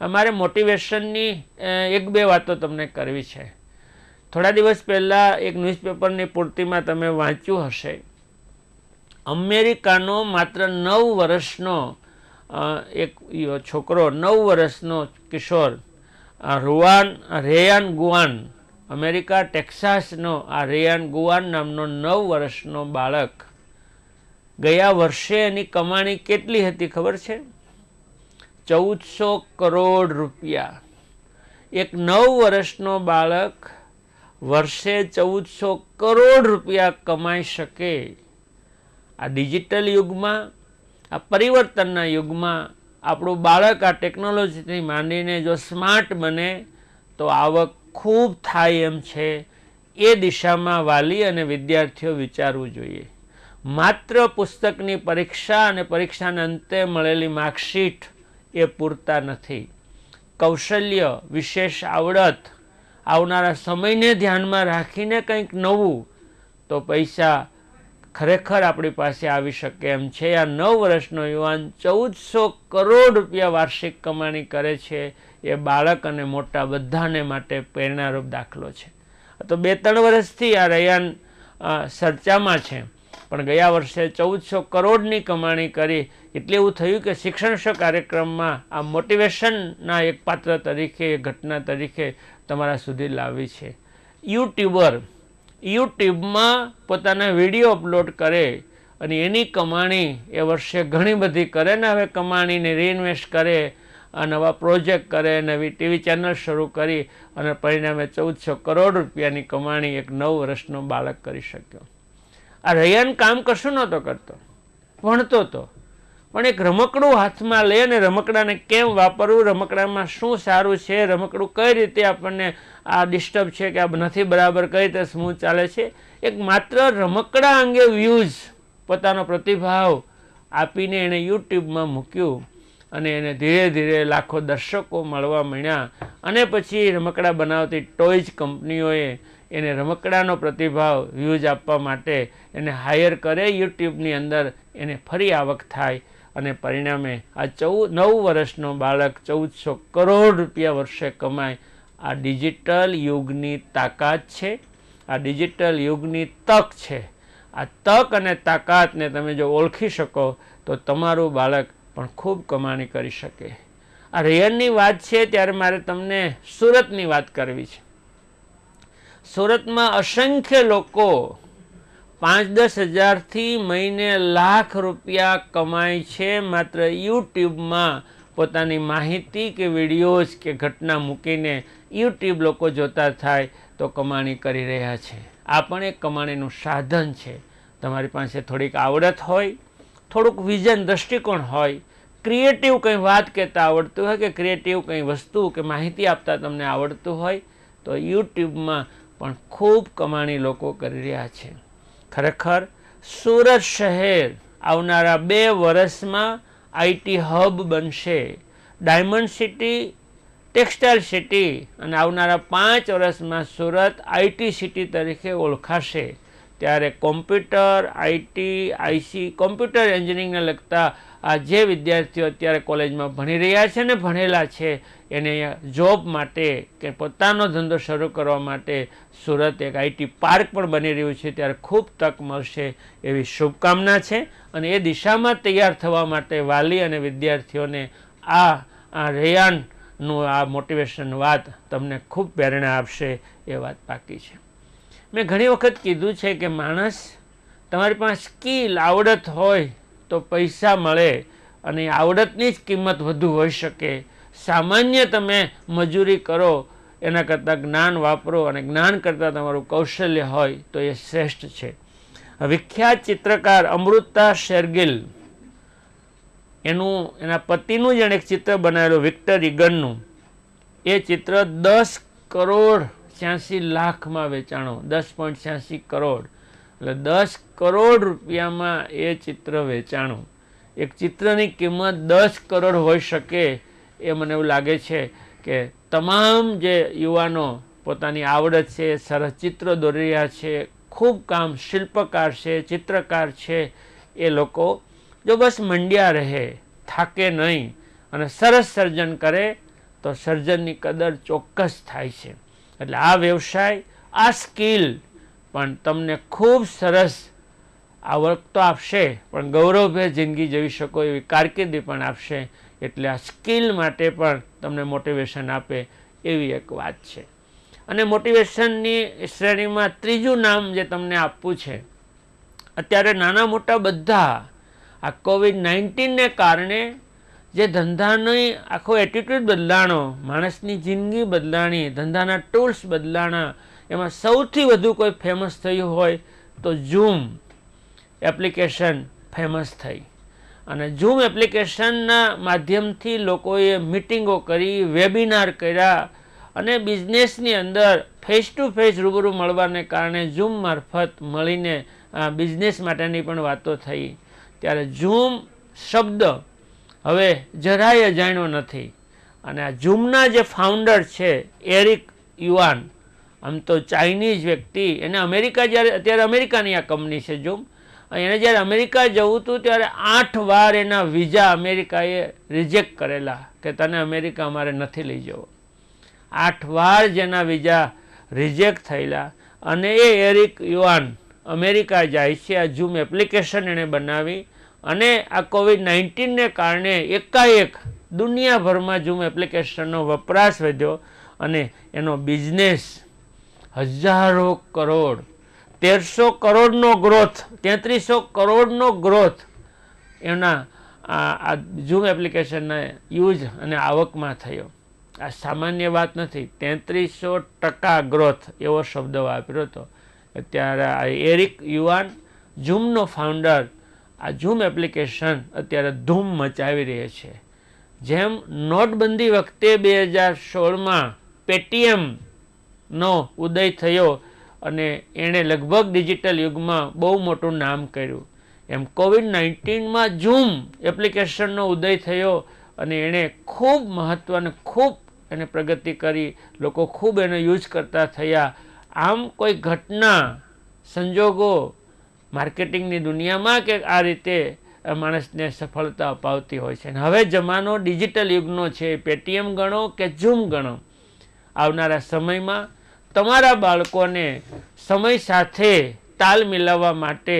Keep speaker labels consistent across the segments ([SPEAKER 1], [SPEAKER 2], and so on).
[SPEAKER 1] મારે મોટિવેશનની એક બે વાતો તમને કરવી છે. થોડા દિવસ પહેલાં એક ન્યૂઝપેપરની પૂર્તિમાં તમે વાંચ્યું હશે. અમેરિકાનો માત્ર નવ વર્ષનો એક છોકરો, નવ વર્ષનો કિશોર રુઆન, રેયાન ગુઆન, અમેરિકા, ટેક્સાસનો, આ રેયાન ગુવાન નામનો નવ વર્ષનો બાળક ગયા વર્ષે એની કમાણી કેટલી હતી ખબર છે? ચૌદસો કરોડ રૂપિયા. એક નવ વર્ષનો બાળક વર્ષે ચૌદસો કરોડ રૂપિયા કમાઈ શકે. આ ડિજિટલ યુગમાં, આ પરિવર્તનના યુગમાં આપણું બાળક આ ટેકનોલોજીથી માંડીને જો સ્માર્ટ બને, તો આવક ખૂબ થાય એમ છે. એ દિશામાં વાલી અને વિદ્યાર્થીઓ વિચારવું જોઈએ. માત્ર પુસ્તકની પરીક્ષા અને પરીક્ષાના અંતે મળેલી માર્કશીટ એ પૂરતા નથી. કૌશલ્ય, વિશેષ આવડત આવનારા સમયને ધ્યાનમાં રાખીને કંઈક નવું, તો પૈસા ખરેખર આપણી પાસે આવી શકે એમ છે. આ નવ વર્ષનો યુવાન ચૌદસો કરોડ રૂપિયા વાર્ષિક કમાણી કરે છે. એ બાળક અને મોટા બધાને માટે પ્રેરણારૂપ દાખલો છે. તો બે ત્રણ વર્ષથી આ રયાન ચર્ચામાં છે. પણ ગયા વર્ષે ચૌદસો કરોડની કમાણી કરી એટલે એવું થયું કે શિક્ષણ કાર્યક્રમમાં આ મોટિવેશનના એક પાત્ર તરીકે ઘટના તરીકે તમારા સુધી લાવી છે. યુટ્યુબર, યુટ્યુબમાં પોતાના વીડિયો અપલોડ કરે અને એની કમાણી એ વર્ષે ઘણી બધી કરે ને હવે કમાણીને રિઇન્વેસ્ટ કરે, આ નવા પ્રોજેક્ટ કરે, નવી ટીવી ચેનલ શરૂ કરી અને પરિણામે ચૌદસો કરોડ રૂપિયાની કમાણી એક નવ વર્ષનો બાળક કરી શક્યો. આ રૈયાન કામ કશું નહોતો કરતો. ભણતો હતો પણ એક રમકડું હાથમાં લે અને રમકડાને કેમ વાપરવું? રમકડામાં શું સારું છે? રમકડું કઈ રીતે આપણને આ ડિસ્ટર્બ છે કે આ નથી બરાબર? કઈ રીતે સ્મૂથ ચાલે છે? એક માત્ર રમકડા અંગે વ્યૂઝ પોતાનો પ્રતિભાવ આપીને એણે યુટ્યુબમાં મૂક્યું અને એને ધીરે ધીરે લાખો દર્શકો મળવા મળ્યા અને પછી રમકડા બનાવતી ટોયજ કંપનીઓએ એને રમકડાનો પ્રતિભાવ વ્યૂઝ આપવા માટે એને હાયર કરે યુટ્યુબની અંદર, એને ફરી આવક થાય અને પરિણામે આ ચૌદ નવ વર્ષનો બાળક ચૌદસો કરોડ રૂપિયા વર્ષે કમાય. આ ડિજિટલ યુગની તાકાત છે. આ ડિજિટલ યુગની તક છે. આ તક અને તાકાતને તમે જો ઓળખી શકો, તો તમારું બાળક પણ ખૂબ કમાણી કરી શકે. આ રેયનની વાત છે, ત્યારે મારે તમને સુરતની વાત કરવી છે. સુરતમાં અસંખ્ય લોકો પાંચ દસ હજારથી મહિને લાખ રૂપિયા કમાય છે. માત્ર યુટ્યુબમાં પોતાની માહિતી કે વિડીયોઝ કે ઘટના મૂકીને યુટ્યુબ લોકો જોતા થાય તો કમાણી કરી રહ્યા છે. આ પણ એક કમાણીનું સાધન છે. તમારી પાસે થોડીક આવડત હોય, થોડુંક વિઝન દૃષ્ટિકોણ હોય, ક્રિએટિવ કંઈ વાત કહેતા આવડતું હોય કે ક્રિએટિવ કંઈ વસ્તુ કે માહિતી આપતા તમને આવડતું હોય, તો યુટ્યુબમાં પણ ખૂબ કમાણી લોકો કરી રહ્યા છે. ખરેખર સુરત શહેર આવનારા બે વર્ષમાં આઈટી હબ બનશે. ડાયમંડ સિટી, ટેક્સટાઇલ સિટી અને આવનારા પાંચ વર્ષમાં સુરત આઈટી સિટી તરીકે ઓળખાશે. ત્યારે કોમ્પ્યુટર, આઈટી, આઈસી, કોમ્પ્યુટર એન્જિનિયરિંગને લગતા આ જે વિદ્યાર્થીઓ અત્યારે કોલેજમાં ભણી રહ્યા છે ને ભણેલા છે, એને જોબ માટે કે પોતાનો ધંધો શરૂ કરવા માટે સુરત એક આઈટી પાર્ક પણ બની રહ્યું છે. ત્યારે ખૂબ તક મળશે એવી શુભકામના છે અને એ દિશામાં તૈયાર થવા માટે વાલી અને વિદ્યાર્થીઓને આ આ રેયાનનું આ મોટિવેશન વાત તમને ખૂબ પ્રેરણા આપશે એ વાત બાકી છે. મેં ઘણી વખત કીધું છે કે માણસ, તમારી પાસે સ્કિલ, આવડત હોય તો પૈસા મળે અને આવડતની જ કિંમત વધુ હોઈ શકે. સામાન્ય તમે મજૂરી કરો, એના કરતાં જ્ઞાન વાપરો અને જ્ઞાન કરતાં તમારું કૌશલ્ય હોય તો એ શ્રેષ્ઠ છે. વિખ્યાત ચિત્રકાર અમૃતા શેરગિલ, એનું, એના પતિનું જ એક ચિત્ર બનાવેલું, વિક્ટર ઇગનનું એ ચિત્ર દસ કરોડ છ્યાસી લાખમાં વેચાણો, દસ પોઈન્ટ છ્યાસી કરોડ. એટલે દસ કરોડ રૂપિયામાં એ ચિત્ર વેચાણું. એક ચિત્રની કિંમત દસ કરોડ હોઈ શકે એ મને એવું લાગે છે કે તમામ જે યુવાનો પોતાની આવડત છે, સરસ ચિત્ર દોરી રહ્યા છે, ખૂબ કામ શિલ્પકાર છે, ચિત્રકાર છે, એ લોકો જો બસ મંડ્યા રહે, થાકે નહીં અને સરસ સર્જન કરે, તો સર્જનની કદર ચોક્કસ થાય છે. એટલે આ વ્યવસાય, આ સ્કિલ પણ તમને ખૂબ સરસ આવક તો આપશે, પણ ગૌરવભેર જિંદગી જીવી શકો એવી કારકિર્દી પણ આપશે, એટલે આ સ્કિલ માટે પણ તમને મોટિવેશન આપે એવી એક વાત છે. અને મોટિવેશનની શ્રેણીમાં ત્રીજું નામ જે તમને આપવું છે, અત્યારે નાના મોટા બધા આ કોવિડ નાઇન્ટીનને કારણે જે ધંધાની આખો એટીટ્યૂડ બદલાણો, માણસની જિંદગી બદલાણી, ધંધાના ટૂલ્સ બદલાણા એમાં સૌથી વધુ કોઈ ફેમસ થયું હોય તો ઝૂમ એપ્લિકેશન ફેમસ થઈ. અને ઝૂમ એપ્લિકેશનના માધ્યમથી લોકોએ મિટિંગો કરી વેબિનાર કર્યા અને બિઝનેસની અંદર ફેસ ટુ ફેસ રૂબરૂ મળવાને કારણે ઝૂમ મારફત મળીને બિઝનેસ માટેની પણ વાતો થઈ. ત્યારે ઝૂમ શબ્દ હવે જરાય અજાણ્યો નથી. અને આ ઝૂમના જે ફાઉન્ડર છે, એરિક યુવાન આમ તો ચાઇનીઝ વ્યક્તિ, એને અમેરિકા જ્યારે, અત્યારે અમેરિકાની આ કંપની છે ઝૂમ એને જ્યારે અમેરિકા જવું હતું, ત્યારે આઠ વાર એના વિઝા અમેરિકાએ રિજેક્ટ કરેલા કે તને અમેરિકા અમારે નથી લઈ જવો. આઠ વાર જેના વિઝા રિજેક્ટ થયેલા. અને એ એરિક યુવાન અમેરિકા જાય છે, આ ઝૂમ એપ્લિકેશન એણે બનાવી. અને આ કોવિડ નાઇન્ટીનને કારણે એકાએક દુનિયાભરમાં ઝૂમ એપ્લિકેશનનો વપરાશ વધ્યો અને એનો બિઝનેસ હજારો કરોડ. તેરસો કરોડનો ગ્રોથ, તેત્રીસો કરોડનો ગ્રોથ એના આ ઝૂમ એપ્લિકેશનના યુઝ અને આવકમાં થયો. આ સામાન્ય વાત નથી, તેત્રીસો ટકા ગ્રોથ એવો શબ્દ વાપર્યો હતો. અત્યારે આ એરિક યુવાન ઝૂમનો ફાઉન્ડર આ ઝૂમ એપ્લિકેશન અત્યારે ધૂમ મચાવી રહી છે. જેમ નોટબંધી વખતે બે હજાર સોળમાં પેટીએમનો ઉદય થયો અને એણે લગભગ ડિજિટલ યુગમાં બહુ મોટું નામ કર્યું. એમ કોવિડ નાઇન્ટીનમાં ઝૂમ એપ્લિકેશનનો ઉદય થયો અને એણે ખૂબ મહત્ત્વને ખૂબ એને પ્રગતિ કરી. લોકો ખૂબ એનો યુઝ કરતા થયા. આમ કોઈ ઘટના, સંજોગો માર્કેટિંગની દુનિયામાં કે આ રીતે માણસને સફળતા અપાવતી હોય છે. અને હવે જમાનો ડિજિટલ યુગનો છે. પેટીએમ ગણો કે ઝૂમ ગણો. આવનારા સમયમાં તમારા બાળકોને સમય સાથે તાલ મિલાવવા માટે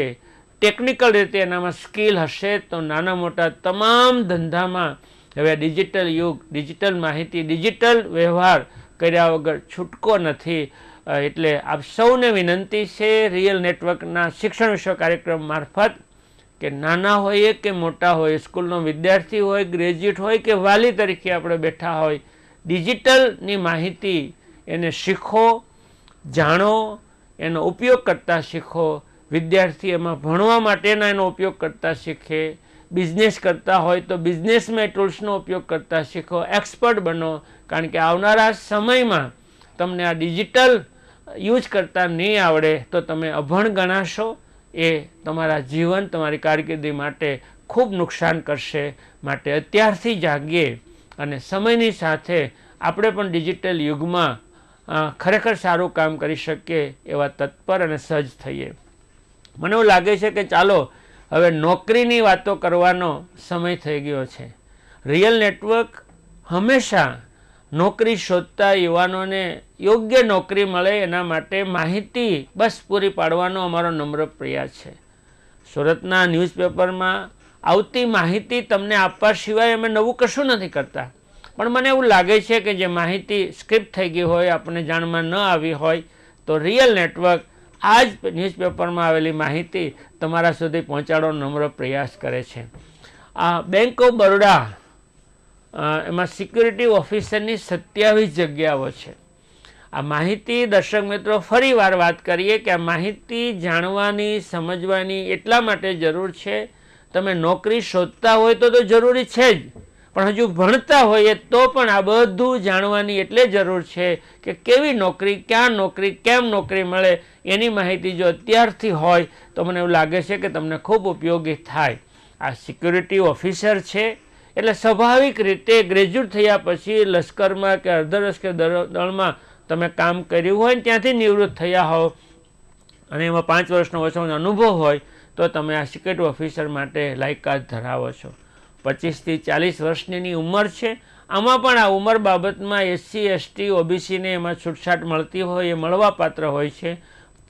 [SPEAKER 1] ટેકનિકલ રીતે એનામાં સ્કિલ હશે તો નાના મોટા તમામ ધંધામાં હવે ડિજિટલ યુગ ડિજિટલ માહિતી ડિજિટલ વ્યવહાર કર્યા વગર છૂટકો નથી. એટલે આપ સૌને વિનંતી છે રિયલ નેટવર્કના શિક્ષણ વિશ્વ કાર્યક્રમ મારફત કે નાના હોઈએ કે મોટા હોય, સ્કૂલનો વિદ્યાર્થી હોય ગ્રેજ્યુએટ હોય કે વાલી તરીકે આપણે બેઠા હોય ડિજિટલની માહિતી એને શીખો જાણો, એનો ઉપયોગ કરતાં શીખો, વિદ્યાર્થી એમાં ભણવા માટેના એનો ઉપયોગ કરતાં શીખે, બિઝનેસ કરતા હોય તો બિઝનેસમાં ટૂલ્સનો ઉપયોગ કરતાં શીખો, એક્સપર્ટ બનો, કારણ કે આવનારા સમયમાં તમને આ ડિજિટલ યુઝ કરતાં નહીં આવડે તો તમે અભણ ગણાશો. એ તમારા જીવન, તમારી કારકિર્દી માટે ખૂબ નુકસાન કરશે. માટે અત્યારથી જાગીએ અને સમયની સાથે આપણે પણ ડિજિટલ યુગમાં ખરેખર સારું કામ કરી શકીએ એવા તત્પર અને સજ્જ થઈએ. મને એવું લાગે છે કે ચાલો, હવે નોકરીની વાતો કરવાનો સમય થઈ ગયો છે. રિયલ નેટવર્ક હંમેશા નોકરી શોધતા યુવાનોને યોગ્ય નોકરી મળે એના માટે માહિતી બસ પૂરી પાડવાનો અમારો નમ્ર પ્રયાસ છે. સુરતના ન્યૂઝપેપરમાં આવતી માહિતી તમને આપવા સિવાય અમે નવું કશું નથી કરતા. પણ મને એવું લાગે છે કે જે માહિતી સ્ક્રિપ્ટ થઈ ગઈ હોય, આપણને જાણમાં ન આવી હોય, તો રિયલ નેટવર્ક આ જ ન્યૂઝપેપરમાં આવેલી માહિતી તમારા સુધી પહોંચાડવાનો નમ્ર પ્રયાસ કરે છે. આ બેંક ઓફ બરોડા એમાં સિક્યુરિટી ઓફિસરની સત્યાવીસ જગ્યાઓ છે. આ માહિતી દર્શક મિત્રો ફરી વાર વાત કરીએ કે આ માહિતી જાણવાની, સમજવાની એટલા માટે જરૂર છે. તમે નોકરી શોધતા હોય તો તો જરૂરી છે જ. પણ હજુ ભણતા હોઈએ તો પણ આ બધું જાણવાની એટલે જરૂર છે કે કેવી નોકરી, ક્યાં નોકરી, કેમ નોકરી મળે એની માહિતી જો અત્યારથી હોય તો મને એવું લાગે છે કે તમને ખૂબ ઉપયોગી થાય. આ સિક્યુરિટી ઓફિસર છે, એટલે સ્વાભાવિક રીતે ગ્રેજ્યુએટ થયા પછી લશ્કરમાં કે અર્ધલશ્કર દળમાં તમે કામ કર્યું હોય ને ત્યાંથી નિવૃત્ત થયા હોવ અને એમાં પાંચ વર્ષનો ઓછો અનુભવ હોય તો તમે આ સિક્યુરિટી ઓફિસર માટે લાયકાત ધરાવો છો. પચીસથી ચાલીસ વર્ષની ઉંમર છે. આમાં પણ આ ઉંમર બાબતમાં એસસી એસટી ઓબીસીને એમાં છૂટછાટ મળતી હોય, એ મળવાપાત્ર હોય છે.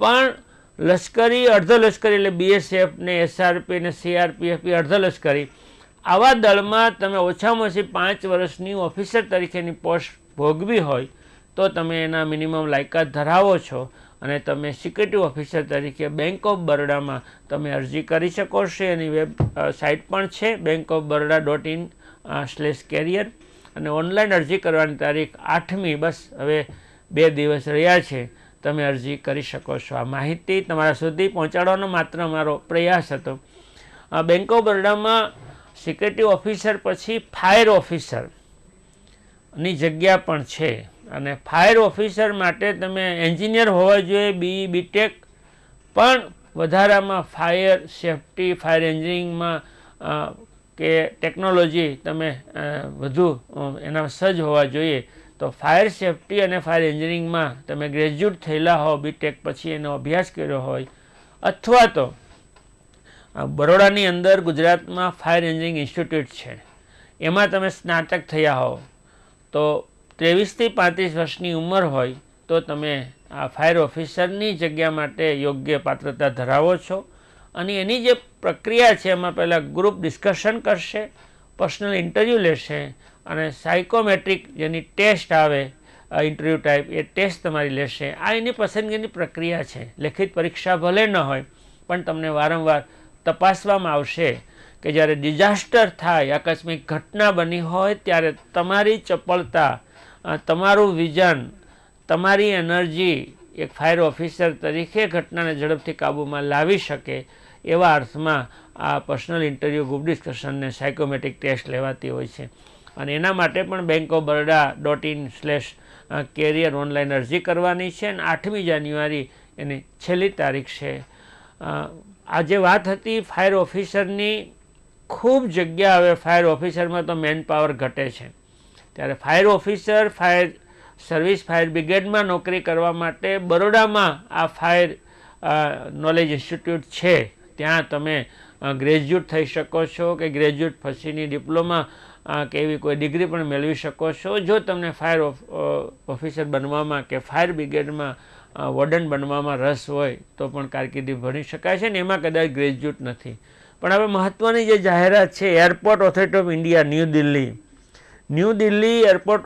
[SPEAKER 1] પણ લશ્કરી અર્ધ લશ્કરી એટલે બીએસએફ ને એસઆરપી ને સીઆરપીએફ એ અર્ધ લશ્કરી આવા દળમાં તમે ઓછામાં ઓછી પાંચ વર્ષની ઓફિસર તરીકેની પોસ્ટ ભોગવી હોય, તો તમે એના મિનિમમ લાયકાત ધરાવો છો. અને તમે સિક્યુરિટી ઓફિસર તરીકે બેંક ઓફ બરોડામાં તમે અરજી કરી શકો છો. એની વેબ સાઇટ પણ છે bank of Baroda dot in slash career અને ઓનલાઈન અરજી કરવાની તારીખ આઠમી, બસ હવે બે દિવસ રહ્યા છે. તમે અરજી કરી શકો છો. આ માહિતી તમારા સુધી પહોંચાડવાનો માત્ર મારો પ્રયાસ હતો. બેંક ઓફ બરોડામાં સિક્યુરિટી ઓફિસર પછી ફાયર ઓફિસરની જગ્યા પણ છે. અને ફાયર ઓફિસર માટે તમે એન્જિનિયર હોવા જોઈએ બી બીટેક પણ વધારામાં ફાયર સેફટી ફાયર એન્જિનિયરિંગમાં કે ટેકનોલોજી તમે વધુ એના સજ્જ હોવા જોઈએ. તો ફાયર સેફટી અને ફાયર એન્જિનિયરિંગમાં તમે ગ્રેજ્યુએટ થયેલા હો બીટેક પછી એનો અભ્યાસ કર્યો હોય, અથવા તો બરોડાની અંદર ગુજરાતમાં ફાયર એન્જિનિયરિંગ ઇન્સ્ટિટ્યૂટ છે. એમાં તમે સ્નાતક થયા હો તો ત્રેવીસથી પાંત્રીસ વર્ષની ઉંમર હોય તો તમે આ ફાયર ઓફિસરની જગ્યા માટે યોગ્ય પાત્રતા ધરાવો છો. અને એની જે પ્રક્રિયા છે, એમાં પહેલાં ગ્રુપ ડિસ્કશન કરશે, પર્સનલ ઇન્ટરવ્યૂ લેશે અને સાયકોમેટ્રિક જેની ટેસ્ટ આવે ઇન્ટરવ્યૂ ટાઈપ, એ ટેસ્ટ તમારી લેશે. આ એની પસંદગીની પ્રક્રિયા છે. લેખિત પરીક્ષા ભલે ન હોય, પણ તમને વારંવાર તપાસવામાં આવશે કે જ્યારે ડિઝાસ્ટર થાય, આકસ્મિક ઘટના બની હોય, ત્યારે તમારી ચપળતા તમારું વિઝન, તમારી એનર્જી એક ફાયર ઓફિસર તરીકે ઘટનાને ઝડપથી કાબૂમાં લાવી શકે એવા અર્થમાં આ પર્સનલ ઇન્ટરવ્યૂ ગ્રુપ ડિસ્કશનને સાયકોમેટિક ટેસ્ટ લેવાતી હોય છે. અને એના માટે પણ bank of Baroda dot in slash career online અરજી કરવાની છે અને આઠમી જાન્યુઆરી એની છેલ્લી તારીખ છે. આજે વાત હતી ફાયર ઓફિસરની, ખૂબ જગ્યા હવે ફાયર ઓફિસરમાં તો મેન પાવર ઘટે છે. ત્યારે fire officer fire service fire બ્રિગેડમાં નોકરી કરવા માટે બરોડામાં આ ફાયર નોલેજ ઇન્સ્ટિટ્યૂટ છે. ત્યાં તમે ગ્રેજ્યુએટ થઈ શકો છો કે ગ્રેજ્યુએટ પછીની ડિપ્લોમા કે એવી કોઈ ડિગ્રી પણ મેળવી શકો છો. જો તમને ફાયર ઓફિસર બનવામાં કે ફાયર બ્રિગેડમાં વોર્ડન બનવામાં રસ હોય, તો પણ કારકિર્દી ભણી શકાય છે ને એમાં કદાચ ગ્રેજ્યુએટ નથી. પણ હવે મહત્ત્વની જે જાહેરાત છે airport authority of India new Delhi new Delhi airport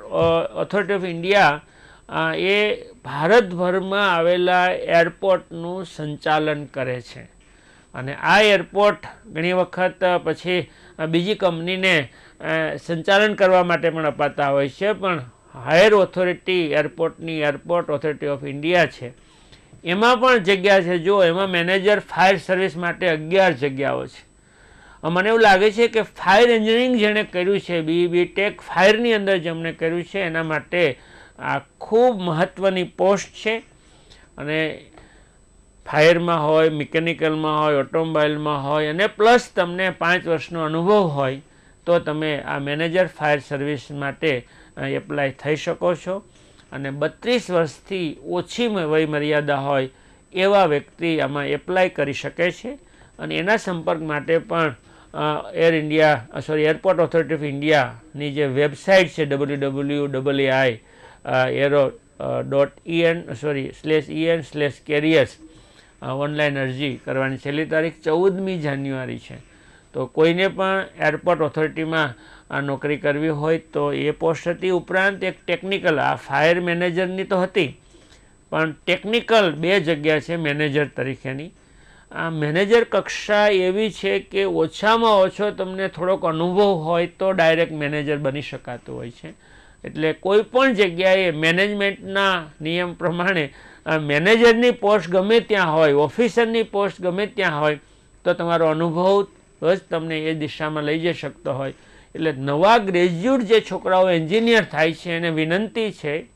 [SPEAKER 1] authority of India એ ભારતભરમાં આવેલા એરપોર્ટનું સંચાલન કરે છે. અને આ એરપોર્ટ ઘણી વખત પછી બીજી કંપનીને સંચાલન કરવા માટે પણ અપાતા હોય છે, પણ હાયર ઓથોરિટી એરપોર્ટની એરપોર્ટ ઓથોરિટી ઓફ ઇન્ડિયા છે. એમાં પણ જગ્યા છે. જો એમાં મેનેજર ફાયર સર્વિસ માટે અગિયાર જગ્યાઓ છે. મને એવું લાગે છે કે ફાયર એન્જિનિયરિંગ જેણે કર્યું છે બી બી ટેક ફાયરની અંદર જેમણે કર્યું છે, એના માટે આ ખૂબ મહત્ત્વની પોસ્ટ છે. અને ફાયરમાં હોય મિકેનિકલમાં હોય ઓટોમોબાઈલમાં હોય, અને પ્લસ તમને પાંચ વર્ષનો અનુભવ હોય, તો તમે આ મેનેજર ફાયર સર્વિસ માટે એપ્લાય થઈ શકો છો. અને બત્રીસ વર્ષથી ઓછી વય મર્યાદા હોય એવા વ્યક્તિ આમાં એપ્લાય કરી શકે છે. અને એના સંપર્ક માટે પણ Air India sorry airport authority of ઇન્ડિયાની જે વેબસાઇટ છે W W double I aero dot in sorry slash in slash careers online અરજી કરવાની છેલ્લી તારીખ ચૌદમી જાન્યુઆરી છે. તો કોઈને પણ એરપોર્ટ ઓથોરિટીમાં આ નોકરી કરવી હોય તો એ પોસ્ટ હતી. ઉપરાંત એક ટેકનિકલ આ ફાયર મેનેજરની તો હતી. પણ ટેકનિકલ બે જગ્યા છે મેનેજર તરીકેની. આ મેનેજર કક્ષા એવી છે કે ઓછામાં ઓછો તમને થોડોક અનુભવ હોય તો ડાયરેક્ટ મેનેજર બની શકાતું હોય છે. એટલે કોઈ પણ જગ્યાએ મેનેજમેન્ટના નિયમ પ્રમાણે મેનેજરની પોસ્ટ ગમે ત્યાં હોય, ઓફિસરની પોસ્ટ ગમે ત્યાં હોય, તો તમારો અનુભવ જ તમને એ દિશામાં લઈ જઈ શકતો હોય. એટલે નવા ગ્રેજ્યુએટ જે છોકરાઓ એન્જિનિયર થાય છે, એને વિનંતી છે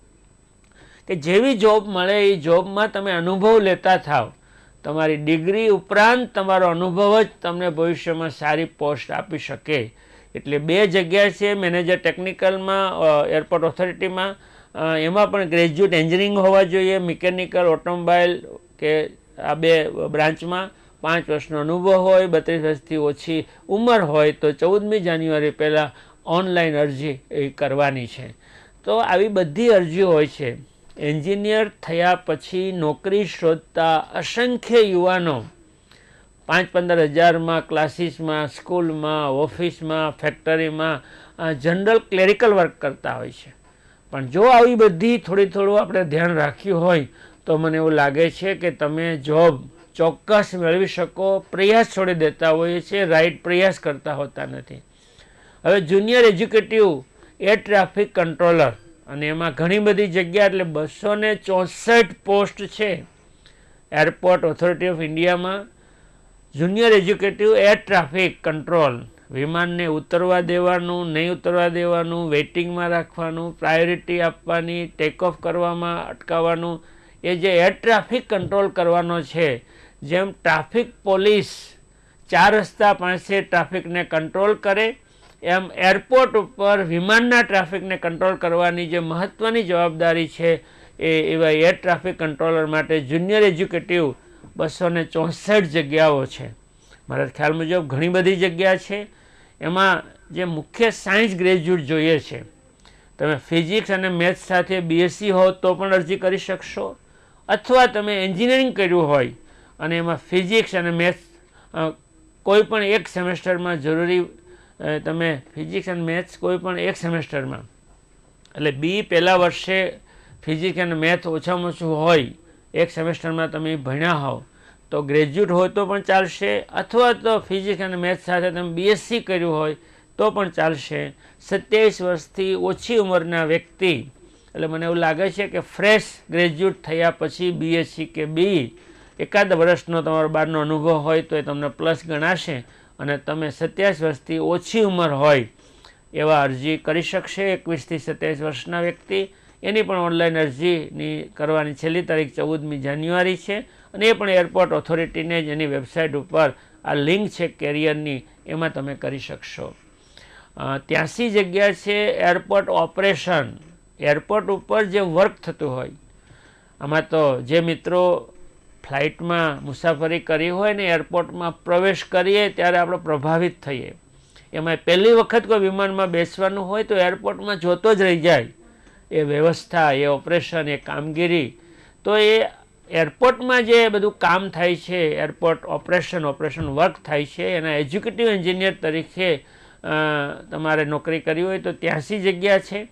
[SPEAKER 1] કે જેવી જોબ મળે એ જોબમાં તમે અનુભવ લેતા થાવ. તમારી ડિગ્રી ઉપરાંત તમારો અનુભવ જ તમને ભવિષ્યમાં સારી પોસ્ટ આપી શકે. એટલે બે જગ્યા છે, મેનેજર ટેકનિકલમાં એરપોર્ટ ઓથોરિટીમાં. એમાં પણ ગ્રેજ્યુએટ એન્જિનિયરિંગ હોવા જોઈએ, મિકેનિકલ, ઓટોમોબાઈલ કે આ બે બ્રાન્ચમાં. પાંચ વર્ષનો અનુભવ હોય, બત્રીસ વર્ષથી ઓછી ઉંમર હોય, તો ચૌદમી જાન્યુઆરી પહેલાં ઓનલાઈન અરજી એ કરવાની છે. તો આવી બધી અરજીઓ હોય છે. એન્જિનિયર થયા પછી નોકરી શોધતા અસંખ્ય યુવાનો પાંચ પંદર હજારમાં ક્લાસીસમાં, સ્કૂલમાં, ઓફિસમાં, ફેક્ટરીમાં જનરલ ક્લેરિકલ વર્ક કરતા હોય છે. પણ જો આવી બધી થોડી થોડું આપણે ધ્યાન રાખ્યું હોય, તો મને એવું લાગે છે કે તમે જોબ ચોક્કસ મેળવી શકો, પ્રયાસ છોડી દેતા હોઈએ છીએ, રાઈટ પ્રયાસ કરતા હોતા નથી. હવે junior executive air traffic controller અને એમાં ઘણી બધી જગ્યા એટલે બસો ને ચોસઠ પોસ્ટ છે એરપોર્ટ ઓથોરિટી ઓફ ઇન્ડિયામાં. Junior executive air traffic control, વિમાનને ઉતરવા દેવાનું, નહીં ઉતરવા દેવાનું, વેઇટિંગમાં રાખવાનું, પ્રાયોરિટી આપવાની ટેક ઓફ કરવામાં અટકાવવાનું, એ જે એર ટ્રાફિક કંટ્રોલ કરવાનો છે, જેમ ટ્રાફિક પોલીસ ચાર રસ્તા પાસે ટ્રાફિકને કંટ્રોલ કરે એમ એરપોર્ટ ઉપર વિમાનના ટ્રાફિકને કંટ્રોલ કરવાની જે મહત્ત્વની જવાબદારી છે એ એવા એર ટ્રાફિક કંટ્રોલર માટે જુનિયર એજ્યુકેટિવ બસો ને ચોસઠ જગ્યાઓ છે. મારા ખ્યાલ મુજબ ઘણી બધી જગ્યા છે. એમાં જે મુખ્ય સાયન્સ ગ્રેજ્યુએટ જોઈએ છે. તમે ફિઝિક્સ અને મેથ્સ સાથે બીએસસી હો તો પણ અરજી કરી શકશો. અથવા તમે એન્જિનિયરિંગ કર્યું હોય અને એમાં ફિઝિક્સ અને મેથ્સ કોઈ પણ એક સેમેસ્ટરમાં જરૂરી તમે ફિઝિક્સ એન્ડ મેથ્સ કોઈ પણ એક સેમેસ્ટરમાં એટલે બી પહેલાં વર્ષે ફિઝિક્સ એન્ડ મેથ ઓછામાં ઓછું હોય, એક સેમેસ્ટરમાં તમે ભણ્યા હોવ, તો ગ્રેજ્યુએટ હોય તો પણ ચાલશે, અથવા તો ફિઝિક્સ અને મેથ્સ સાથે તમે બીએસસી કર્યું હોય, તો પણ ચાલશે. સત્યાવીસ વર્ષથી ઓછી ઉંમરના વ્યક્તિ, એટલે મને એવું લાગે છે કે ફ્રેશ ગ્રેજ્યુએટ થયા પછી બીએસસી કે બી એકાદ વર્ષનો તમારો બહારનો અનુભવ હોય તો એ તમને પ્લસ ગણાશે. અને તમે સત્યાવીસ વર્ષથી ઓછી ઉંમર હોય એવા અરજી કરી શકશે. એકવીસથી સત્યાવીસ વર્ષના વ્યક્તિ. એની પણ ઓનલાઈન અરજીની કરવાની છેલ્લી તારીખ ચૌદમી જાન્યુઆરી છે અને એ પણ એરપોર્ટ ઓથોરિટીને જ એની વેબસાઇટ ઉપર આ લિંક છે કેરિયરની, એમાં તમે કરી શકશો. ત્યાંસી જગ્યા છે એરપોર્ટ ઓપરેશન. એરપોર્ટ ઉપર જે વર્ક થતું હોય, આમાં તો જે મિત્રો ફ્લાઇટમાં મુસાફરી કરી હોય ને એરપોર્ટમાં પ્રવેશ કરીએ ત્યારે આપણે પ્રભાવિત થઈએ. એમાં પહેલી વખત કોઈ વિમાનમાં બેસવાનું હોય તો એરપોર્ટમાં જોતો જ રહી જાય. એ વ્યવસ્થા, એ ઓપરેશન, એ કામગીરી. તો એ એરપોર્ટમાં જે બધું કામ થાય છે, એરપોર્ટ ઓપરેશન ઓપરેશન વર્ક થાય છે, એના એજ્યુકેટિવ એન્જિનિયર તરીકે તમારે નોકરી કરવી હોય તો ત્યાંસી જગ્યા છે.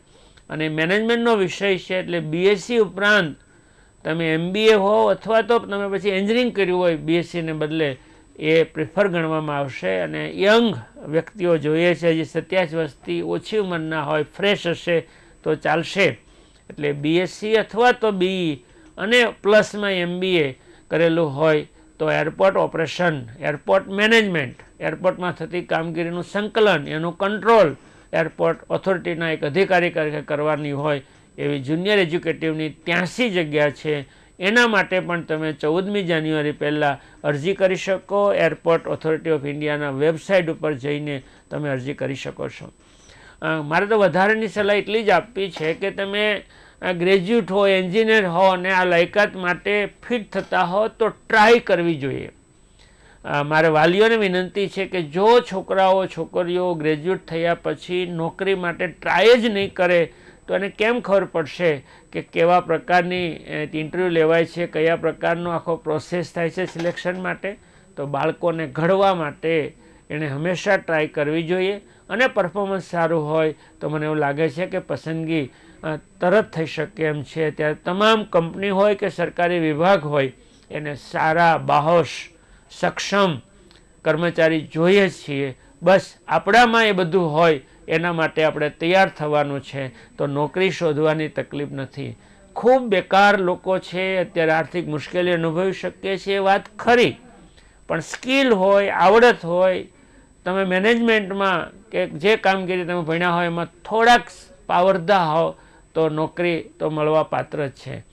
[SPEAKER 1] અને મેનેજમેન્ટનો વિષય છે એટલે બીએસસી ઉપરાંત તમે એમબીએ હો અથવા તો તમે પછી એન્જિનિયરિંગ કર્યું હોય બીએસસીને બદલે, એ પ્રિફર ગણવામાં આવશે અને યંગ વ્યક્તિઓ જોઈએ છે જે સત્યાવીસ વર્ષથી ઓછી ઉંમરના હોય, ફ્રેશ હશે, તો ચાલશે. એટલે બીએસસી અથવા તો બીઈ અને પ્લસમાં એમબીએ કરેલું હોય, તો એરપોર્ટ ઓપરેશન, એરપોર્ટ મેનેજમેન્ટ, એરપોર્ટમાં થતી કામગીરીનું સંકલન, એનું કંટ્રોલ, એરપોર્ટ ઓથોરિટીના એક અધિકારી તરીકે કરવાની હોય એવી જુનિયર એજ્યુકેટિવની ત્યાંસી જગ્યા છે. એના માટે પણ તમે ચૌદમી જાન્યુઆરી પહેલાં અરજી કરી શકો. એરપોર્ટ ઓથોરિટી ઓફ ઇન્ડિયાના વેબસાઇટ ઉપર જઈને તમે અરજી કરી શકો છો. મારે તો વધારેની સલાહ એટલી જ આપવી છે કે તમે ગ્રેજ્યુએટ હો, એન્જિનિયર હો અને આ લાયકાત માટે ફિટ થતા હો તો ટ્રાય કરવી જોઈએ. મારે વાલીઓને વિનંતી છે કે જો છોકરાઓ, છોકરીઓ ગ્રેજ્યુએટ થયા પછી નોકરી માટે ટ્રાય જ નહીં કરે તો એને કેમ ખબર પડશે કે કેવા પ્રકારની ઇન્ટરવ્યૂ લેવાય છે, કયા પ્રકારનો આખો પ્રોસેસ થાય છે સિલેક્શન માટે? તો બાળકોને ઘડવા માટે એણે હંમેશા ટ્રાય કરવી જોઈએ અને પરફોર્મન્સ સારું હોય તો મને એવું લાગે છે કે પસંદગી તરત થઈ શકે એમ છે. ત્યારે તમામ કંપની હોય કે સરકારી વિભાગ હોય, એને સારા, બાહોશ, સક્ષમ કર્મચારી જોઈએ છીએ. બસ આપણામાં એ બધું હોય એના માટે આપણે તૈયાર થવાનું છે. તો નોકરી શોધવાની તકલીફ નથી. ખૂબ બેકાર લોકો છે, અત્યારે આર્થિક મુશ્કેલી અનુભવી શકીએ છીએ, એ વાત ખરી. પણ સ્કિલ હોય, આવડત હોય, તમે મેનેજમેન્ટમાં કે જે કામગીરી તમે ભણ્યા હોય, એમાં થોડાક પાવરધા હો, તો નોકરી તો મળવા પાત્ર જ છે.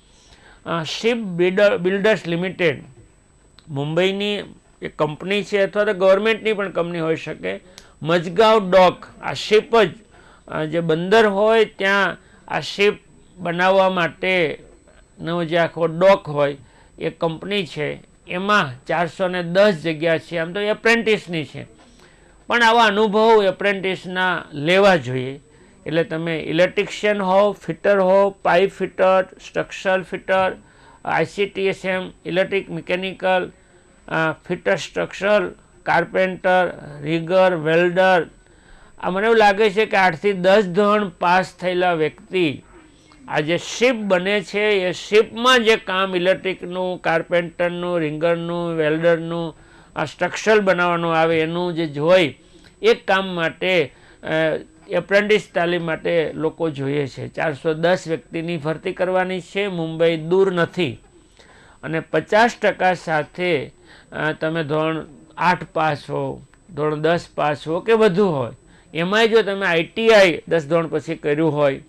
[SPEAKER 1] શિપ બિલ્ડર બિલ્ડર્સ લિમિટેડ મુંબઈની એક કંપની છે, અથવા તો ગવર્મેન્ટની પણ કંપની હોઈ શકે. મજગાંવ ડોક. આ શિપ જ જે બંદર હોય ત્યાં આ શિપ બનાવવા માટેનો જે આખો ડોક હોય, એ કંપની છે. એમાં ચારસો ને દસ જગ્યા છે. આમ તો એપ્રેન્ટિસની છે. પણ આવા અનુભવ એપ્રેન્ટિસના લેવા જોઈએ. એટલે તમે ઇલેક્ટ્રિશિયન હો ફિટર હો pipe fitter structural fitter ICTSM electric mechanical fitter structural carpenter, rigger, welder. આ મને એવું લાગે છે કે આઠથી દસ ધોરણ પાસ થયેલા વ્યક્તિ આ જે શિપ બને છે, એ શિપમાં જે કામ ઇલેક્ટ્રિકનું, કાર્પેન્ટરનું, રિંગરનું, વેલ્ડરનું, આ સ્ટ્રક્ચર બનાવવાનું આવે, એનું જે જોઈ, એ કામ માટે એપ્રેન્ટિસ તાલીમ માટે લોકો જોઈએ છે. ચારસો દસ વ્યક્તિની ભરતી કરવાની છે, મુંબઈ દૂર નથી. અને પચાસ ટકા સાથે તમે ધોરણ આઠ પાસ હો, ધોરણ દસ પાસ હો કે વધુ હોય. એમાંય જો તમે આઈટીઆઈ દસ ધોરણ પછી કર્યું હોય,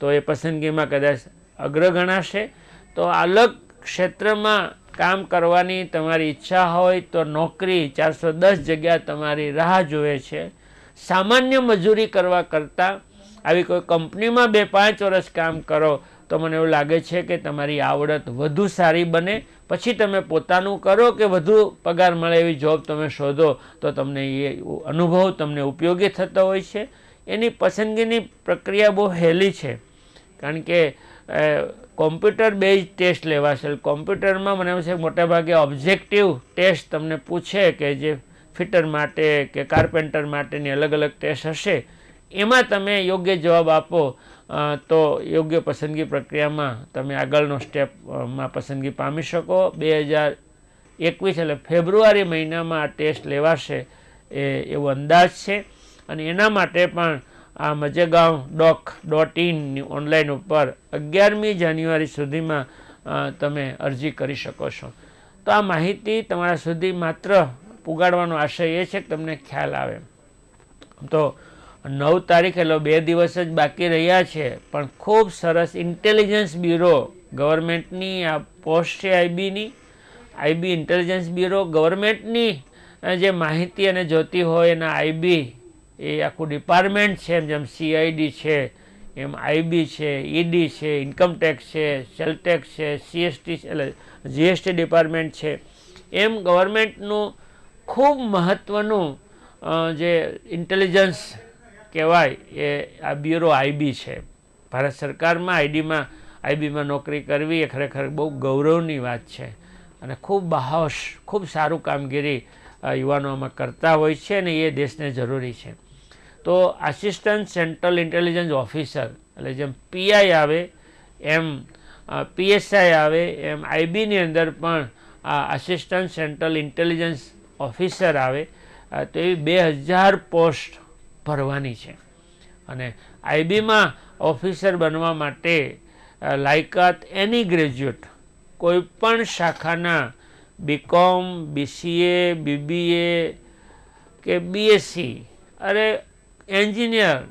[SPEAKER 1] તો એ પસંદગીમાં કદાચ અગ્ર ગણાશે. તો અલગ ક્ષેત્રમાં કામ કરવાની તમારી ઈચ્છા હોય તો નોકરી ચારસો દસ જગ્યા તમારી રાહ જોવે છે. સામાન્ય મજૂરી કરવા કરતાં આવી કોઈ કંપનીમાં બે પાંચ વર્ષ કામ કરો તો મને એવું લાગે છે કે તમારી આવડત વધુ સારી બને. પછી તમે પોતાનું કરો કે વધુ પગાર મળે એવી જોબ તમે શોધો, તો તમને એ અનુભવ તમને ઉપયોગી થતો હોય છે. એની પસંદગીની પ્રક્રિયા બહુ હેલી છે. કારણ કે કોમ્પ્યુટર બેઝ ટેસ્ટ લેવાશે. કોમ્પ્યુટરમાં મને છે મોટાભાગે ઓબ્જેક્ટિવ ટેસ્ટ તમને પૂછે કે જે ફિટર માટે કે કાર્પેન્ટર માટેની અલગ અલગ ટેસ્ટ હશે. એમાં તમે યોગ્ય જવાબ આપો. તો યોગ્ય પસંદગી પ્રક્રિયામાં તમે આગળનો સ્ટેપમાં પસંદગી પામી શકો. બે હજાર એકવીસ એટલે ફેબ્રુઆરી મહિનામાં આ ટેસ્ટ લેવાશે એ, એવો અંદાજ છે. અને એના માટે પણ આ મજેગાંવ ડોક ડોટ ઇનની ઓનલાઈન ઉપર અગિયારમી જાન્યુઆરી સુધીમાં તમે અરજી કરી શકો છો. તો આ માહિતી તમારા સુધી માત્ર પુગાડવાનો આશય એ છે કે તમને ખ્યાલ આવે. તો નવ તારીખ એટલે બે દિવસ જ બાકી રહ્યા છે. પણ ખૂબ સરસ ઇન્ટેલિજન્સ બ્યુરો ગવર્મેન્ટની આ પોસ્ટ છે આઈબીની આઈબી ઇન્ટેલિજન્સ બ્યુરો ગવર્મેન્ટની જે માહિતી અને જોતી હોય એના આઈબી એ આખું ડિપાર્ટમેન્ટ છે, જેમ સીઆઈડી છે, એમ આઈબી છે ઈડી છે ઇન્કમટેક્સ છે સેલટેક્સ છે સીએસટી એટલે જીએસટી ડિપાર્ટમેન્ટ છે. એમ ગવર્મેન્ટનું ખૂબ મહત્ત્વનું જે ઇન્ટેલિજન્સ કહેવાય એ આ બ્યુરો આઈબી છે. ભારત સરકારમાં આઈડીમાં આઈબીમાં નોકરી કરવી એ ખરેખર બહુ ગૌરવની વાત છે. અને ખૂબ બહાવશ, ખૂબ સારું કામગીરી યુવાનોમાં કરતા હોય છે અને એ દેશને જરૂરી છે. તો આસિસ્ટન્ટ સેન્ટ્રલ ઇન્ટેલિજન્સ ઓફિસર એટલે જેમ પીઆઈ આવે, એમ પીએસઆઈ આવે, એમ આઈબીની અંદર પણ આસિસ્ટન્ટ સેન્ટ્રલ ઇન્ટેલિજન્સ ઓફિસર આવે તો એવી બે હજાર પોસ્ટ ભરવાની છે. અને આઈબીમાં ઓફિસર બનવા માટે લાયકાત એની ગ્રેજ્યુએટ કોઈપણ શાખાના બીકોમ બીસીએ બીબીએ કે બીએસસી અરે એન્જિનિયર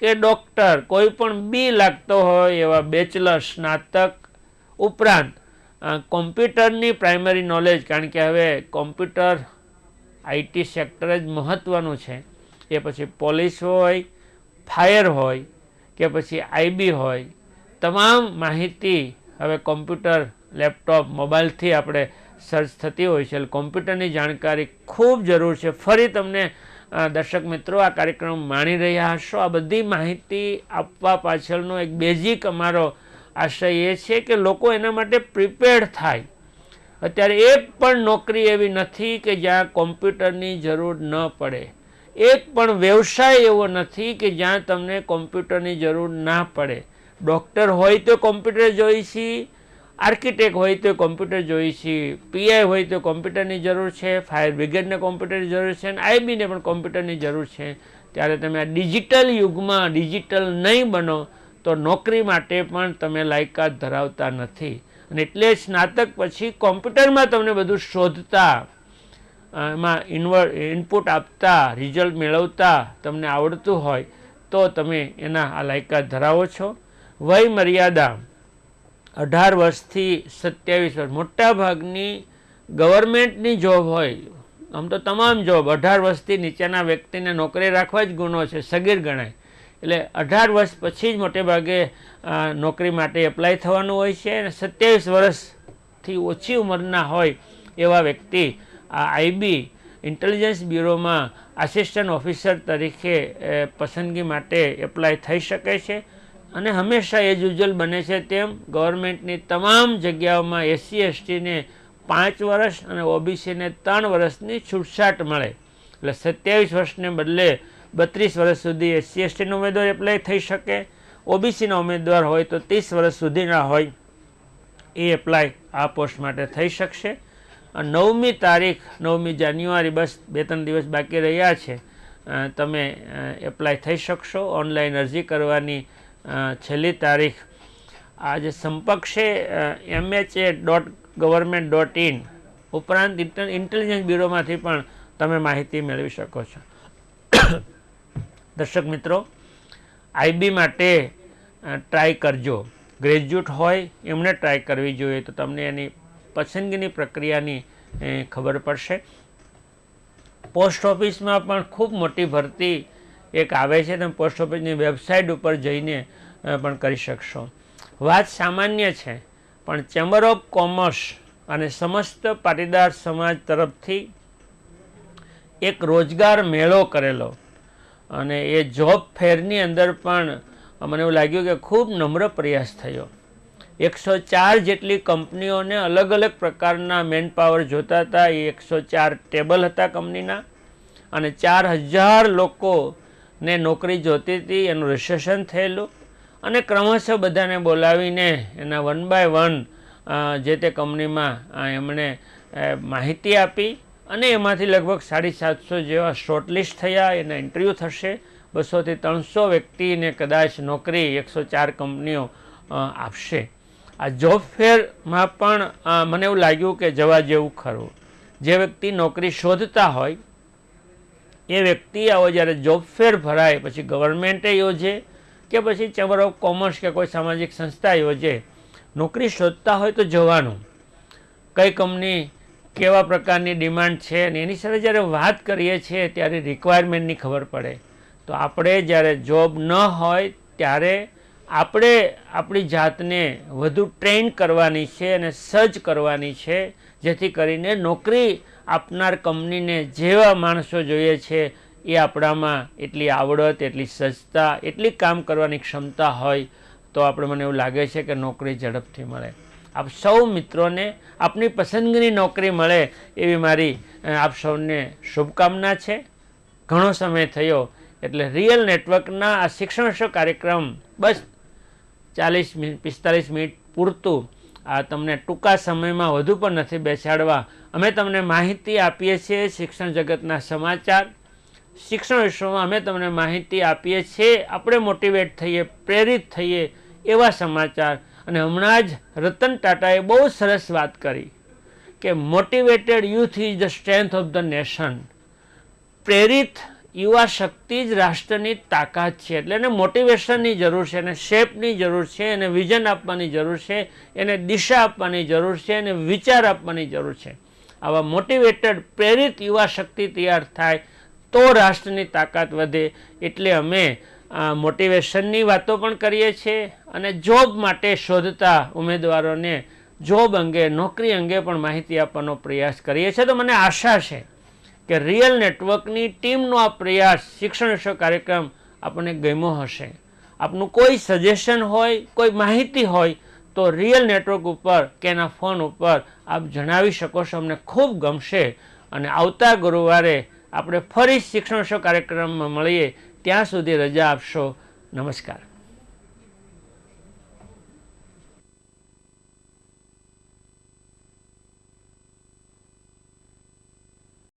[SPEAKER 1] કે ડૉક્ટર કોઈ પણ બી લાગતો હોય એવા બેચલર સ્નાતક ઉપરાંત કોમ્પ્યુટરની પ્રાઇમરી નોલેજ કારણ કે હવે કોમ્પ્યુટર આઈટી સેક્ટર જ મહત્ત્વનું છે. એ પછી પોલીસ હોય, ફાયર હોય, કે પછી આઈબી હોય, તમામ માહિતી હવે કોમ્પ્યુટર, લેપટોપ, મોબાઈલથી આપણે સર્ચ થતી હોય છે. કોમ્પ્યુટરની જાણકારી ખૂબ જરૂર છે. ફરી તમને દર્શક મિત્રો, આ કાર્યક્રમ માણી રહ્યા હશો. આ બધી માહિતી આપવા પાછળનો એક બેઝિક અમારો આશય એ છે કે લોકો એના માટે પ્રિપેર્ડ થાય. અત્યારે એ પણ નોકરી એવી નથી કે જ્યાં કોમ્પ્યુટરની જરૂર ન પડે. એક પણ વ્યવસાય એવો નથી કે જ્યાં તમને કોમ્પ્યુટરની જરૂર ના પડે. ડૉક્ટર હોય તો કોમ્પ્યુટર જોઈશી, આર્કિટેક્ટ હોય તો કોમ્પ્યુટર જોઈશી, પીઆઈ હોય તો કોમ્પ્યુટરની જરૂર છે, ફાયર બ્રિગેડને કોમ્પ્યુટરની જરૂર છે અને આઈબીને પણ કોમ્પ્યુટરની જરૂર છે. ત્યારે તમે આ ડિજિટલ યુગમાં ડિજિટલ નહીં બનો તો નોકરી માટે પણ તમે લાયકાત ધરાવતા નથી. અને એટલે સ્નાતક પછી કોમ્પ્યુટરમાં તમને બધું શોધતા એમાં ઇન્વર ઇનપુટ આપતા રિઝલ્ટ મેળવતા તમને આવડતું હોય, તો તમે એના આ લાયકાત ધરાવો છો. વય મર્યાદા. અઢાર વર્ષથી સત્યાવીસ વર્ષ. મોટાભાગની ગવર્મેન્ટની જોબ હોય, આમ તો તમામ જોબ અઢાર વર્ષથી નીચેના વ્યક્તિને નોકરી રાખવા જ ગુનો છે, સગીર ગણાય. એટલે અઢાર વર્ષ પછી જ મોટે ભાગે નોકરી માટે એપ્લાય થવાનું હોય છે અને સત્યાવીસ વર્ષથી ઓછી ઉંમરના હોય એવા વ્યક્તિ આઈબી ઇન્ટેલિજન્સ બ્યુરોમાં આસિસ્ટન્ટ ઓફિસર તરીકે પસંદગી માટે એપ્લાય થઈ શકે છે અને હંમેશા એજ યુઝ્યુઅલ બને છે તેમ ગવર્મેન્ટની તમામ જગ્યાઓમાં એસસી, એસટીને પાંચ વર્ષ અને ઓબીસીને ત્રણ વર્ષની છૂટછાટ મળે. એટલે સત્યાવીસ વર્ષને બદલે બત્રીસ વર્ષ સુધી એસસી, એસટીનો ઉમેદવાર એપ્લાય થઈ શકે. ઓબીસીના ઉમેદવાર હોય તો ત્રીસ વર્ષ સુધીના હોય એ એપ્લાય આ પોસ્ટ માટે થઈ શકશે. નવમી તારીખ, નવમી જાન્યુઆરી, બસ બે ત્રણ દિવસ બાકી રહ્યા છે. તમે એપ્લાય થઈ શકશો. ઓનલાઈન અરજી કરવાની છેલ્લી તારીખ. આ જે સંપર્ક છે MHA dot government dot in ઉપરાંત ઇન્ટેલિજન્સ બ્યુરોમાંથી પણ તમે માહિતી મેળવી શકો છો. દર્શક મિત્રો આઈબી માટે ટ્રાય કરજો. ગ્રેજ્યુએટ હોય, એમણે ટ્રાય કરવી જોઈએ. તો તમને એની પસંદગીની પ્રક્રિયાની ખબર પડશે. પોસ્ટ ઓફિસમાં પણ ખૂબ મોટી ભરતી એક આવે છે તમે પોસ્ટ ઓફિસની વેબસાઇટ ઉપર જઈને પણ કરી શકશો. વાત સામાન્ય છે, પણ ચેમ્બર ઓફ કોમર્સ અને સમસ્ત પાટીદાર સમાજ તરફથી એક રોજગાર મેળો કરેલો અને એ જોબ ફેરની અંદર પણ મને એવું લાગ્યું કે ખૂબ નમ્ર પ્રયાસ થયો. એકસો ચાર જેટલી કંપનીઓને અલગ અલગ પ્રકારના મેન પાવર જોતા હતા. એ એકસો ચાર ટેબલ હતા કંપનીના. અને ચાર હજાર લોકોને નોકરી જોતી હતી. એનું રજિસ્ટ્રેશન થયેલું. અને ક્રમશઃ બધાને બોલાવીને એના વન બાય વન જે તે કંપનીમાં એમણે માહિતી આપી. અને એમાંથી લગભગ સાડી સાતસો જેવા શોર્ટલિસ્ટ થયા. એના ઇન્ટરવ્યૂ થશે. બસોથી ત્રણસો વ્યક્તિને કદાચ નોકરી એકસો ચાર કંપનીઓ આપશે. આ જોબ ફેરમાં પણ મને એવું લાગ્યું કે જવા જેવું ખરું. જે વ્યક્તિ નોકરી શોધતા હોય, એ વ્યક્તિ આવો જ્યારે જોબ ફેર ભરાય, પછી ગવર્મેન્ટે યોજે કે પછી ચેમ્બર ઓફ કોમર્સ કે કોઈ સામાજિક સંસ્થા યોજે, નોકરી શોધતા હોય તો જવાનું. કઈ કંપની કેવા પ્રકારની ડિમાન્ડ છે અને એની સાથે જ્યારે વાત કરીએ છીએ ત્યારે રિક્વાયરમેન્ટની ખબર પડે. તો આપણે જ્યારે જોબ ન હોય ત્યારે આપણે આપણી જાતને વધુ ટ્રેન કરવાની છે અને સજ્જ કરવાની છે, જેથી કરીને નોકરી આપનાર કંપનીને જેવા માણસો જોઈએ છે, એ આપણામાં એટલી આવડત, એટલી સજ્જતા, એટલી કામ કરવાની ક્ષમતા હોય, તો આપણે મને એવું લાગે છે કે નોકરી ઝડપથી મળે. આપ સૌ મિત્રોને આપની પસંદગીની નોકરી મળે એવી મારી આપ સૌને શુભકામના છે. ઘણો સમય થયો, એટલે રિયલ નેટવર્કના આ શિક્ષણ કાર્યક્રમ બસ ચાલીસ મિનિટ, પિસ્તાલીસ મિનિટ પૂરતું આ તમને ટૂંકા સમયમાં વધુ પણ નથી બેસાડવા. અમે તમને માહિતી આપીએ છીએ શિક્ષણ જગતના સમાચાર. શિક્ષણ વિશ્વમાં અમે તમને માહિતી આપીએ છીએ, આપણે મોટિવેટ થઈએ, પ્રેરિત થઈએ એવા સમાચાર. અને હમણાં જ રતન ટાટાએ બહુ સરસ વાત કરી કે motivated youth is the strength of the nation પ્રેરિત યુવા શક્તિ જ રાષ્ટ્રની તાકાત છે. એટલે એને મોટિવેશનની જરૂર છે, એને શેપની જરૂર છે, એને વિઝન આપવાની જરૂર છે, એને દિશા આપવાની જરૂર છે, એને વિચાર આપવાની જરૂર છે. આવા મોટિવેટેડ પ્રેરિત યુવા શક્તિ તૈયાર થાય તો રાષ્ટ્રની તાકાત વધે. એટલે અમે મોટિવેશનની વાતો પણ કરીએ છીએ અને જોબ માટે શોધતા ઉમેદવારોને જોબ અંગે, નોકરી અંગે પણ માહિતી આપવાનો પ્રયાસ કરીએ છીએ. તો મને આશા છે કે રિયલ નેટવર્કની ટીમનો આ પ્રયાસ, શિક્ષણ વિશે કાર્યક્રમ આપણને ગમ્યો હશે. આપનું કોઈ સજેશન હોય, કોઈ માહિતી હોય, તો રિયલ નેટવર્ક ઉપર કે એના ફોન ઉપર આપ જણાવી શકો છો. અમને ખૂબ ગમશે. અને આવતા ગુરુવારે આપણે ફરી શિક્ષણ વિશે કાર્યક્રમમાં મળીએ. ત્યાં સુધી રજા આપશો. નમસ્કાર.